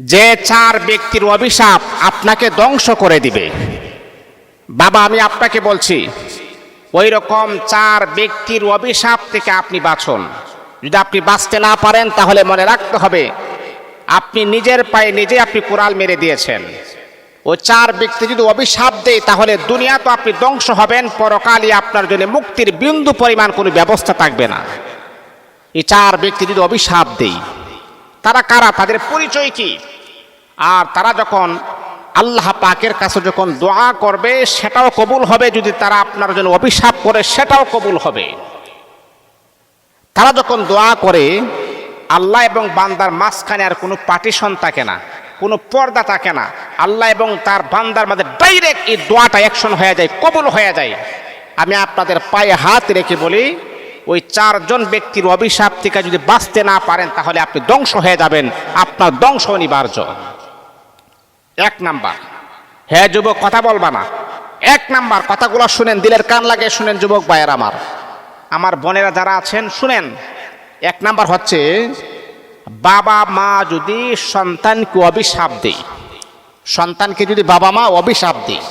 যে চার ব্যক্তির অভিশাপ আপনাকে ধ্বংস করে দিবে। বাবা, আমি আপনাকে বলছি ওই রকম চার ব্যক্তির অভিশাপ থেকে আপনি বাঁচুন। যদি আপনি বাঁচতে না পারেন, তাহলে মনে রাখতে হবে, আপনি নিজের পায়ে নিজে আপনি কোরাল মেরে দিয়েছেন। ও চার ব্যক্তি যদি অভিশাপ দেয়, তাহলে দুনিয়া তো আপনি ধ্বংস হবেন, পরকালই আপনার জন্য মুক্তির বিন্দু পরিমাণ কোনো ব্যবস্থা থাকবে না। এই চার ব্যক্তি যদি অভিশাপ দেই তারা কারা? তাদের পরিচয় কি? আর তারা যখন আল্লাহ পাকের কাছে যখন দোয়া করবে, সেটাও কবুল হবে। যদি তারা আপনার জন্য অভিশাপ করে, সেটাও কবুল হবে। তারা যখন দোয়া করে, আল্লাহ এবং বান্দার মাঝখানে আর কোনো পার্টিশন থাকে না, কোনো পর্দা থাকে না। আল্লাহ এবং তার বান্দার মাঝে ডাইরেক্ট এই দোয়াটা অ্যাকশন হয়ে যায়, কবুল হয়ে যায়। আমি আপনাদের পায়ে হাত রেখে বলি ওই চারজন ব্যক্তির অভিশাপ থেকে যদি বাঁচতে না পারেন, তাহলে আপনি ধ্বংস হয়ে যাবেন। আপনার ধ্বংস অনিবার্য। এক নাম্বার। হ্যাঁ যুবক, কথা বলবা না। এক নাম্বার, কথাগুলো শুনেন, দিলের কান লাগে শুনেন যুবক ভাইয়ের আমার। আমার বোনেরা যারা আছেন, শুনেন। এক নাম্বার হচ্ছে, বাবা মা যদি সন্তানকে অভিশাপ দেয়, সন্তানকে যদি বাবা মা অভিশাপ দেয়,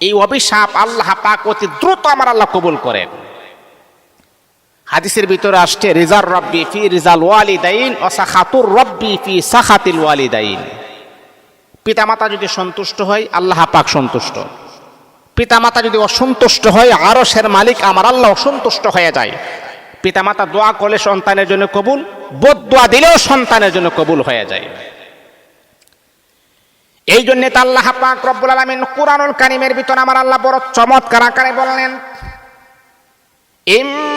এই অভিশাপ আল্লাহ পাক অতি দ্রুত আমার আল্লাহ কবুল করেন। হাদিসের ভিতরে আসছে, রিজার রব্বি ফি রিজাল ওয়ালিদাইন ও সাখাতুর রব্বি ফি সাখাতিল ওয়ালিদাইন। পিতামাতা যদি সন্তুষ্ট হয়, আল্লাহ পাক সন্তুষ্ট। পিতামাতা যদি অসন্তুষ্ট হয়, আরশের মালিক আমার আল্লাহ অসন্তুষ্ট হয়ে যায়। পিতামাতা দোয়া করলে সন্তানের জন্য কবুল, বোধ দোয়া দিলেও সন্তানের জন্য কবুল হয়ে যায়। এই জন্য তো আল্লাহ পাক রব্বুল আলামিন কুরআনুল কারিমের ভিতর আমার আল্লাহ বড় চমৎকার আকারে বললেন ইম্মা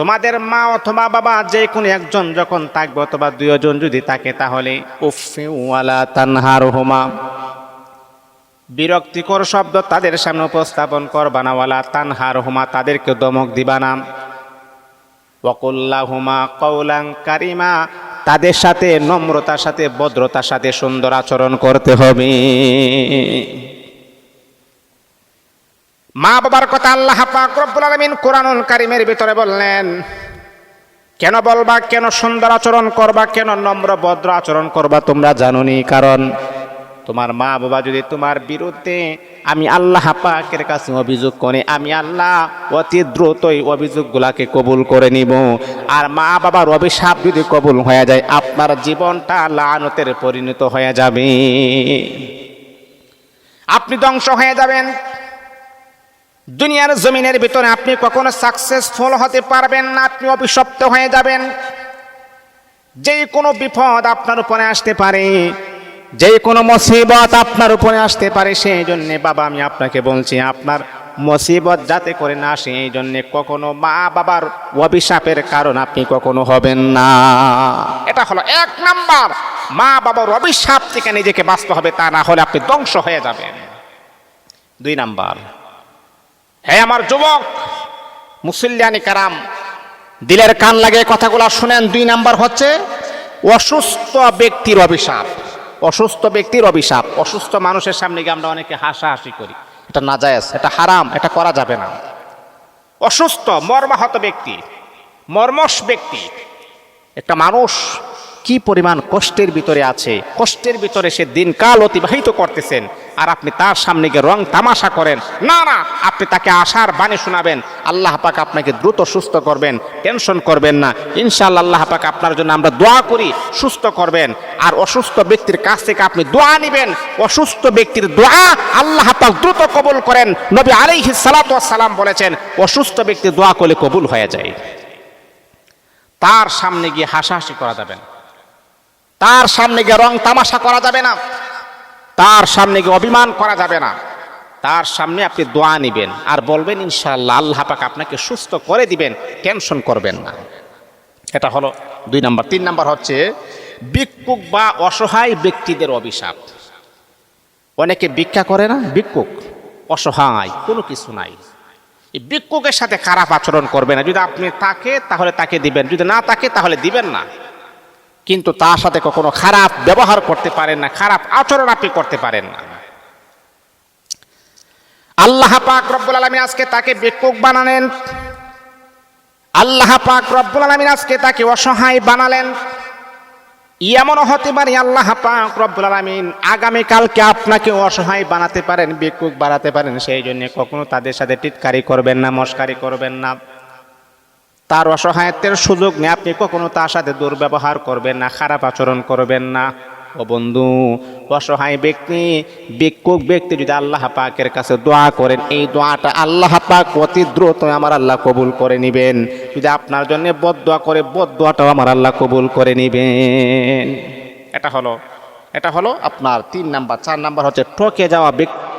তোমাদের মা অথবা বাবা যে কোনো একজন যখন থাকবে অথবা দুইজন যদি থাকে তাহলে উফি ওয়ালা তানহার হোমা বিরক্তিকর শব্দ তাদের সামনে উপস্থাপন করবা না ওয়ালা তানহার হোমা তাদেরকে দমক দিবা না। ওয়াকুল্লা হুমা কৌলাং কারিমা তাদের সাথে নম্রতার সাথে ভদ্রতার সাথে সুন্দর আচরণ করতে হবে। মা বাবার কথা আল্লাহ পাক আলামিন কোরআনুল কারিমের ভিতরে বললেন, কেন বলবা, কেন সুন্দর আচরণ করবা, কেন নম্র ভদ্র আচরণ করবা তোমরা জানোনি? কারণ তোমার মা বাবা যদি তোমার বিরুদ্ধে আমি আল্লাহ পাকের কাছে অভিযোগ করে, আমি আল্লাহ অতি দ্রুতই অভিযোগগুলাকে কবুল করে নিব। আর মা বাবার অভিশাপ যদি কবুল হয়ে যায়, আপনার জীবনটা লানতের পরিণত হয়ে যাবে। আপনি ধ্বংস হয়ে যাবেন। দুনিয়ার জমিনের ভিতরে আপনি কখনো সাকসেসফুল হতে পারবেন না, আপনি অভিশপ্ত হয়ে যাবেন। যে কোনো বিপদ আপনার উপরে আসতে পারে যে কোনো মুসিবত আপনার উপরে আসতে পারে, সেই জন্যে বাবা আমি আপনাকে বলছি, আপনার মুসিবত যাতে করে না আসে, এই জন্যে কখনো মা বাবার অভিশাপের কারণ আপনি কখনো হবেন না। এটা হলো এক নাম্বার। মা বাবার অভিশাপ থেকে নিজেকে বাঁচতে হবে, তা না হলে আপনি ধ্বংস হয়ে যাবেন। দুই নাম্বার। হ্যাঁ আমার যুবক, মুসল্লিয়ানি কারাম, দিলের কান লাগে কথাগুলো শুনেন। দুই নাম্বার হচ্ছে, অসুস্থ ব্যক্তির অভিশাপ। অসুস্থ ব্যক্তির অভিশাপ। অসুস্থ মানুষের সামনে গিয়ে আমরা অনেকে হাসাহাসি করি। এটা নাজায়েজ, এটা হারাম, এটা করা যাবে না। অসুস্থ, মর্মাহত ব্যক্তি, মর্মস ব্যক্তি, একটা মানুষ কি পরিমাণ কষ্টের ভিতরে আছে? কষ্টের ভিতরে সে দিনকাল অতিবাহিত করতেছেন। আর আপনি তার সামনে গিয়ে রং তামাশা করেন। না না, আপনি তাকে আশার বাণী শোনাবেন। আল্লাহ পাক আপনাকে দ্রুত সুস্থ করবেন, টেনশন করবেন না। ইনশাআল্লাহ আল্লাহ পাক আপনার জন্য আমরা দোয়া করি, সুস্থ করবেন। আর অসুস্থ ব্যক্তির কাছ থেকে আপনি দোয়া নেবেন। অসুস্থ ব্যক্তির দোয়া আল্লাহ পাক দ্রুত কবুল করেন। নবী ওয়াস সালাম বলেছেন, অসুস্থ ব্যক্তির দোয়া করলে কবুল হয়ে যায়। তার সামনে গিয়ে হাসাহাসি করা যাবে না। তার সামনে গিয়ে রং তামাশা করা যাবে না। তার সামনে গিয়ে অভিমান করা যাবে না। তার সামনে আপনি দোয়া নেবেন আর বলবেন, ইনশাআল্লাহ, আল্লাহ পাক আপনাকে সুস্থ করে দিবেন, টেনশন করবেন না। এটা হলো দুই নম্বর। তিন নম্বর হচ্ছে, ভিক্ষুক বা অসহায় ব্যক্তিদের অভিশাপ। অনেকে ভিক্ষা করে না, ভিক্ষুক, অসহায়, কোনো কিছু নাই। এই ভিক্ষুকের সাথে খারাপ আচরণ করবে না। যদি আপনি তাকে, তাহলে তাকে দিবেন। যদি না তাকে, তাহলে দিবেন না। কিন্তু তার সাথে কখনো খারাপ ব্যবহার করতে পারেন না, খারাপ আচরণ আপনি করতে পারেন না। আল্লাহ পাক রব্বুল আলমিন আজকে তাকে বেকুক বানালেন। আল্লাহ পাক রব্বুল আলমিন আজকে তাকে অসহায় বানালেন। এমনও হতে পারে আল্লাহ পাক রব্বুল আলমিন আগামীকালকে আপনাকে অসহায় বানাতে পারেন ভিক্ষুক বানাতে পারেন। সেই জন্য কখনো তাদের সাথে টিটকারি করবেন না, মস্কারি করবেন না। তার অসহায়ত্বের সুযোগ নিয়ে আপনি কখনো তার সাথে দুর্ব্যবহার করবেন না, খারাপ আচরণ করবেন না। ও বন্ধু, অসহায় ব্যক্তি, ভিক্ষুক ব্যক্তি যদি আল্লাহ পাকের কাছে দোয়া করেন, এই দোয়াটা আল্লাহ পাক অতি দ্রুত আমার আল্লাহ কবুল করে নেবেন। যদি আপনার জন্য বদ দোয়া করে, বদ দোয়াটাও আমার আল্লাহ কবুল করে নেবেন। এটা হলো এটা হলো আপনার তিন নাম্বার, চার নাম্বার হচ্ছে ঠকে যাওয়া ব্যক্তি।